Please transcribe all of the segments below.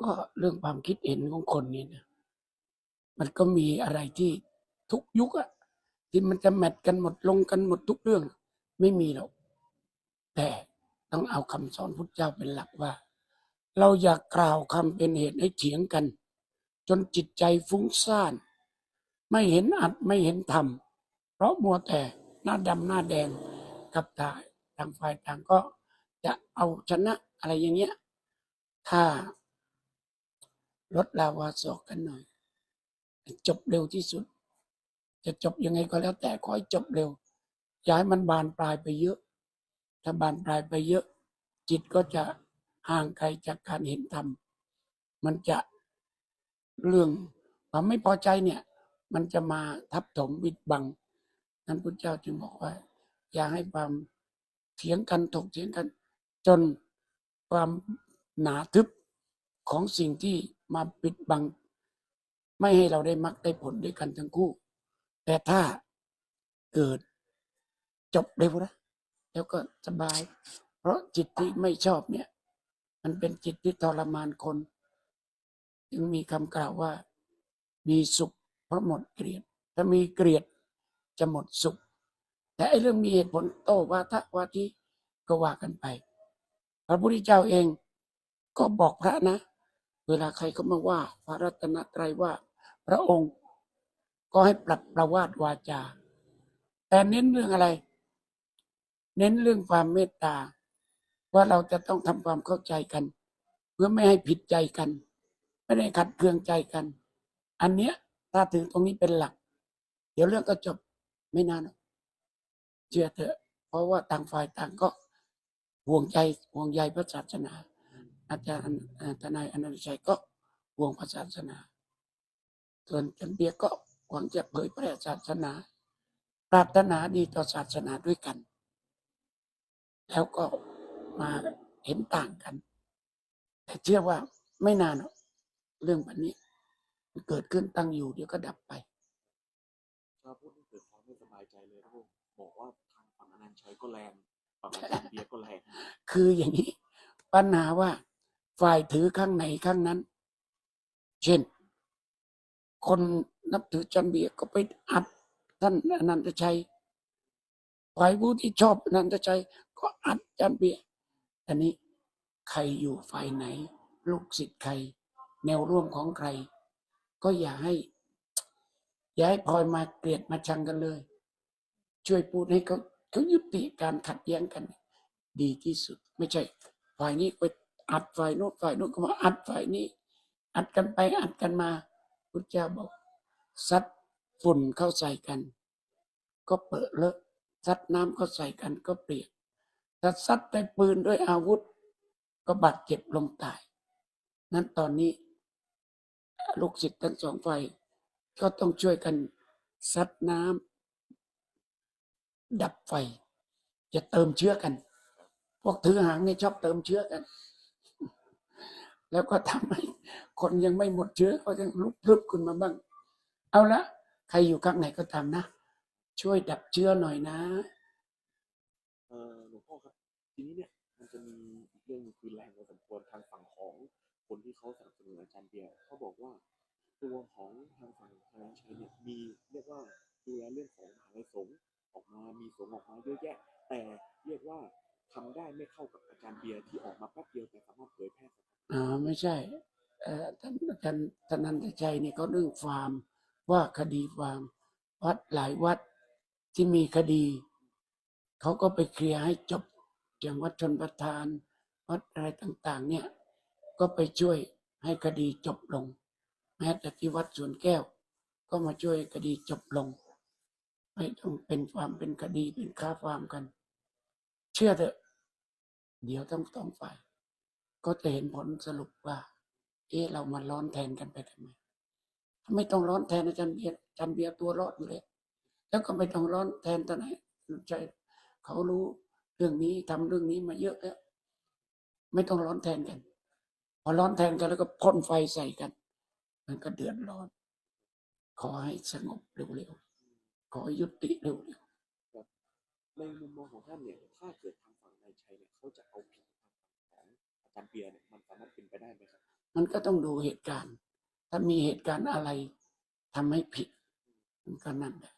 ก็เรื่องความคิดเห็นของคนนี่นะมันก็มีอะไรที่ทุกยุคอะที่มันจะแมทกันหมดลงกันหมดทุกเรื่อง ไม่มีหรอกแต่ต้องเอาคำสอนพุทธเจ้าเป็นหลักว่า เราอย่ากกล่าวคำเป็นเหตุให้เถียงกัน จนจิตใจฟุ้งซ่าน ไม่เห็นอัดไม่เห็นธรรมเพราะมัวแต่หน้าดำหน้าแดงกับตายต่างฝ่ายต่างก็จะเอาชนะอะไรอย่างเงี้ยถ้า ลดลาวาศอกกันหน่อย จบเร็วที่สุด จะจบยังไงก็แล้วแต่ขอให้จบเร็วย่าให้มันบานปลายไปเยอะ ถ้าบานปลายไปเยอะ จิตก็จะห่างไกลจากการเห็นธรรม มันจะเรื่องความไม่พอใจเนี่ย มันจะมาทับถมบิดบัง นั้นพุทธเจ้าจึงบอกว่า อย่าให้ความเถียงกันถกเถียงกัน จนความหนาทึบของสิ่งที่ มาปิดบัง ไม่ให้เราได้มักได้ผลด้วยกันทั้งคู่ แต่ถ้าเกิดจบเร็วนะแล้วก็สบาย เพราะจิตที่ไม่ชอบเนี่ย มันเป็นจิตที่ทรมานคน จึงมีคำกล่าวว่า มีสุขเพราะหมดเกลียด ถ้ามีเกลียดจะหมดสุข แต่ไอ้เรื่องมีเหตุผลโต้วาทะวาทีก็ว่ากันไป พระพุทธเจ้าเองก็บอกพระนะ เวลาใครเขามาว่าพระรัตนตรัยว่า พระองค์ก็ให้ปรับประวาดวาจา แต่เน้นเรื่องอะไร เน้นเรื่องความเมตตา ว่าเราจะต้องทำความเข้าใจกัน เพื่อไม่ให้ผิดใจกัน ไม่ได้ขัดเคืองใจกัน อันเนี้ยถ้าถือตรงนี้เป็นหลัก เดี๋ยวเรื่องก็จบไม่นานเชื่อเถอะ เพราะว่าต่างฝ่ายต่างก็ห่วงใจห่วงใยพระศาสนา อาจารย์เอ่อทนายอนันตชัยก็ห่วงพระศาสนา ส่วนจันเบียร์ก็หวังจะเผยแพร่ศาสนา ปรารถนาดีต่อศาสนาด้วยกัน แล้วก็มาเห็นต่างกัน แต่เชื่อว่าไม่นานหรอกเรื่องแบบนี้มันเกิดขึ้นตั้งอยู่เดี๋ยวก็ดับไปชาวพุทธนี่เกิดความไม่สบายใจเลยครับผมบอกว่าทางฝั่งอนันต์ชัยก็แรงฝั่งอาจารย์เบียร์ก็แรงคืออย่างนี้ปัญหาว่า ฝ่ายถือข้างไหนข้างนั้น เช่น คนนับถือจันเบียก็ไปอัดท่านอนันตชัยฝ่ายผู้ที่ชอบอนันตชัยก็อัดจันเบียอันนี้ใครอยู่ฝ่ายไหน ลูกศิษย์ใคร แนวร่วมของใคร ก็อย่าให้ อย่าให้พลอยมาเกลียดมาชังกันเลย ช่วยพูดให้เขาเขายุติการขัดแย้งกัน ดีที่สุด ไม่ใช่ฝ่ายนี้ไป อัดฝ่ายโน้นฝ่ายโน้นก็มาอัดฝ่ายนี้ อัดกันไปอัดกันมาพุทธเจ้าบอกซัดฝุ่นเข้าใส่กัน ก็เปิดเลอะซัดน้ำเข้าใส่กันก็เปียนถ้าซัดด้วยปืนด้วยอาวุธ ก็บาดเจ็บลงตาย นั้นตอนนี้ ลูกศิษย์ทั้งสองฝ่ายก็ต้องช่วยกันซัดน้ำดับไฟ จะเติมเชื้อกัน พวกถือหางเนี่ยชอบเติมเชื้อกัน แล้วก็ทำให้คนยังไม่หมดเชื้อก็ยังลุกพลึบขึ้นมาบ้าง เอาละใครอยู่ข้างไหนก็ตามนะ ช่วยดับเชื้อหน่อยนะเออหลวงพ่อครับทีนี้เนี่ยมันจะมีอีกเรื่องคือแรงพอสมควรทางฝั่งของคนที่เขาสนับสนุนอาจารย์เบียร์เขาบอกว่าตัวของทางฝั่งอนันต์ชัยเนี่ยมีเรียกว่าดูแลเรื่องของมหาลัยสงฆ์ออกมามีสงฆ์ออกมาเยอะแยะ แต่เรียกว่า ทำได้ไม่เข้ากับอาจารย์เบียร์ที่ออกมาแป๊บเดียวแต่สามารถเผยแพร่อ่าไม่ใช่เอ่อท่านอาจารย์ธนันตชัยเนี่ยเขาเรื่องฟาร์มว่าคดีฟาร์มวัดหลายวัดที่มีคดี เขาก็ไปเคลียร์ให้จบอย่างวัดชนประทาน วัดอะไรต่างๆ เนี่ย ก็ไปช่วยให้คดีจบลง แม้แต่ที่วัดสวนแก้ว ก็มาช่วยคดีจบลง ไม่ต้องเป็นฟามเป็นคดีเป็นค้าฟามกัน เชื่อเถอะ เดี๋ยวต้องต้องฝ่าย ก็จะเห็นผลสรุปว่า เอ๊ะเรามาร้อนแทนกันไปทำไมไม่ต้องร้อนแทนอาจารย์เบียร์อาจารย์เบียร์ตัวรอดอยู่เลยแล้วก็ไม่ต้องร้อนแทนตอนไหนใจเขารู้เรื่องนี้ทำเรื่องนี้มาเยอะแล้วไม่ต้องร้อนแทนกัน พอร้อนแทนกันแล้วก็พ่นไฟใส่กัน มันก็เดือดร้อน ขอให้สงบเร็วๆขอหยุติเร็วๆ ในมุมมองของท่านเนี่ย ถ้าเกิดทางฝั่งนายชัยเนี่ยเขาจะเอาผิดทางฝั่งของอาจารย์เบียร์เนี่ยมันสามารถเป็นไปได้ไหมครับ มันก็ต้องดูเหตุการณ์ ถ้ามีเหตุการณ์อะไรทำให้ผิด มันก็นั่นแหละ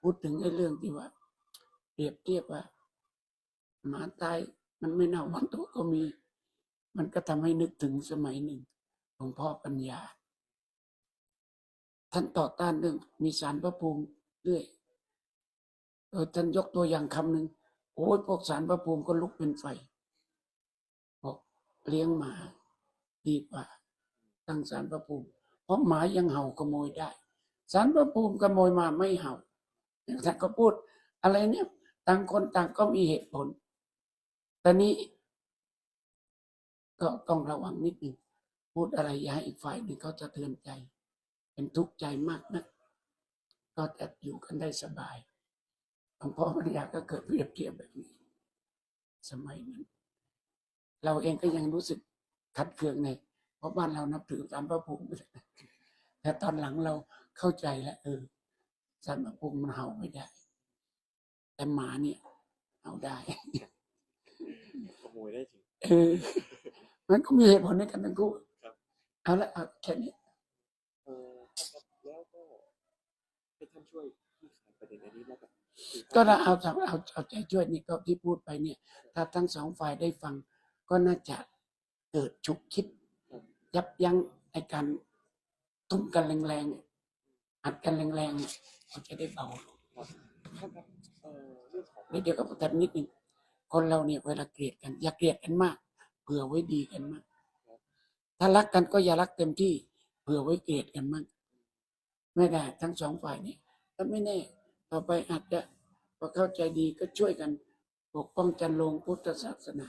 พูดถึงไอ้เรื่องที่ว่า เปรียบเทียบว่าหมาตายมันไม่เน่าวันตัวก็มี มันก็ทำให้นึกถึงสมัยหนึ่งหลวงพ่อปัญญา ท่านต่อต้านเรื่องมีสารพระภูมิเรื่อย เออท่านยกตัวอย่างคำหนึ่งโอ้ยพวกสารพระภูมิก็ลุกเป็นไฟบอกเลี้ยงหมา ดีกว่าตั้งสารพระภูมิ เพราะหมายังเห่าขโมยได้ สารพระภูมิขโมยมาไม่เห่าท่านก็พูด อะไรเนี่ยต่างคนต่างก็มีเหตุผลต่นี้ ก็ต้องระวังนิดหนึ่งพูดอะไรอย่าให้อีกฝ่ายหนึ่งเขาจะเตือนใจ เป็นทุกข์ใจมากนะก็จะอยู่กันได้สบาย หลวงพ่อปัญญาก็เกิดเปรียบเทียบแบบนี้ สมัยนั้น เราเองก็ยังรู้สึกขัดเคืองในเพราะบ้านเรานับถือสารพระภูมิแต่ตอนหลังเราเข้าใจแล้วเออสารพระภูมิมันเห่าไม่ได้ แต่หมาเนี่ยเอาได้ขโมยได้จริงเออมันก็มีเหตุผลในกันทั้งคู่ครับเอาละเอาแค่นี้ เออครับแล้วก็ ให้ท่านช่วยคลี่คลายประเด็นอันนี้แล้วกันคือก็เราเอาเอาเอาเอาใจช่วยนี่ก็ที่พูดไปเนี่ย ถ้าทั้งสองฝ่ายได้ฟังก็น่าจะเกิดฉุกคิด ยับยั้งในการทุ่มกันแรงๆอัดกันแรงๆเนี่ยมันจะได้เบาลงท่านครับเออเรื่องของแล้วเดี๋ยวก็แต่นิดหนึ่งคนเราเนี่ยเวลาเกลียดกันอย่าเกลียดกันมาก เผื่อไว้ดีกันมาก ถ้ารักกันก็อย่ารักเต็มที่ เผื่อไว้เกลียดกันมาก ไม่ได้ทั้งสองฝ่ายเนี่ยถ้าไม่แน่ ต่อไปอาจจะพอเข้าใจดีก็ช่วยกันปกป้องจันลงพุทธศาสนา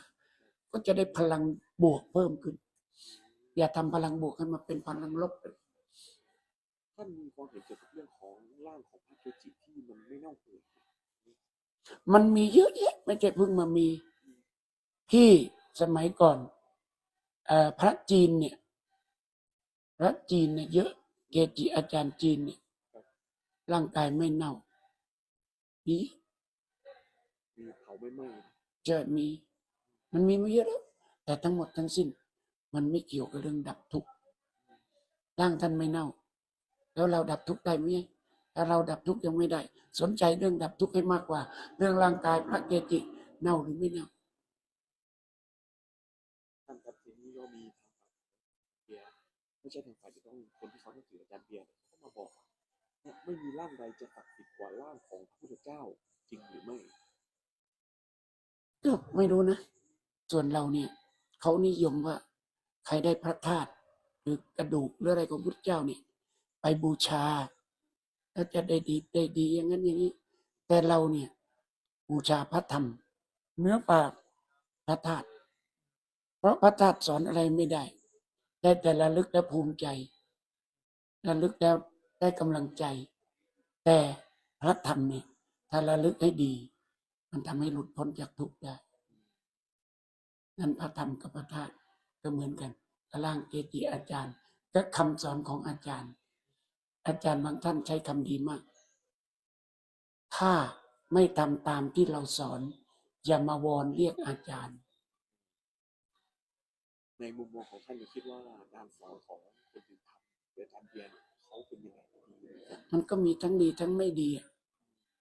ก็จะได้พลังบวกเพิ่มขึ้น อย่าทำพลังบวกให้มาเป็นพลังลบท่านมีความเห็นเกี่ยวกับเรื่องของร่างของพระเกจิที่มันไม่เน่าเปื่อยมันมีเยอะแยะไม่ใช่เพิ่งมามีที่สมัยก่อนเออพระจีนเนี่ย พระจีนเนี่ยเยอะ เกจิอาจารย์จีนเนี่ยร่างกายไม่เน่ามีมีเผาไม่ไหม้จะมี มันมีมาเยอะแล้วแต่ทั้งหมดทั้งสิ้น มันไม่เกี่ยวกับเรื่องดับทุกข์ร่างท่านไม่เน่า แล้วเราดับทุกข์ได้ไหมถ้าเราดับทุกข์ยังไม่ได้ สนใจเรื่องดับทุกข์ให้มากกว่า เรื่องร่างกายพระเกจิเน่าหรือไม่เน่า ท่านครับทีนี้ก็มีทางฝ่ายเบียร์ไม่ ใช่ทางฝ่ายที่ต้องคนที่เขาต้องถืออาจารย์เบียร์เนี่ยเขามาบอกว่าเนี่ยไม่มีร่างใดจะศักดิ์สิทธิ์กว่าร่างของพระพุทธเจ้าจริงหรือไม่ก็ไม่รู้นะ ส่วนเราเนี่ยเขานิยมว่า ใครได้พระธาตุหรือกระดูกหรืออะไรของพุทธเจ้าเนี่ย ไปบูชา แล้วจะได้ดีได้ดีอย่างนั้นอย่างนี้ แต่เราเนี่ย บูชาพระธรรม เนื้อปากพระธาตุเพราะพระธาตุสอนอะไรไม่ได้ ได้แต่ระลึกและภูมิใจระลึกแล้วได้กำลังใจ แต่พระธรรมเนี่ยถ้าระลึกให้ดี มันทำให้หลุดพ้นจากทุกข์ได้ นั่นพระธรรมกับพระธาตุก็เหมือนกันกร่างเกจิอาจารย์ก็คำสอนของอาจารย์ อาจารย์บางท่านใช้คำดีมาก ถ้าไม่ทำตามที่เราสอน อย่ามาวอนเรียกอาจารย์ ในมุมมองของท่านเนี่ยคิดว่าการสอนของคนอื่นทำหรืออาจารย์เบียร์เนี่ยเขาเป็นยังไงดีหรือไม่มันก็มีทั้งดีทั้งไม่ดีอะ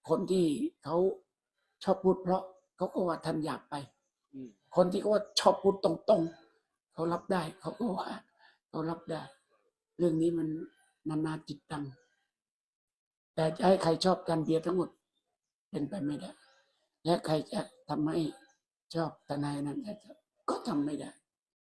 คนที่เขาชอบพูดเพราะเขาก็ว่าท่านอยากไปอืมคนที่เขาว่าชอบพูดตรงๆเขารับได้เขาก็ว่าเขารับได้ เรื่องนี้มันนานาจิตตัง แต่จะให้ใครชอบการเบียร์ทั้งหมด เป็นไปไม่ได้ และใครจะทำให้ชอบทนายนั้นก็ทำไม่ได้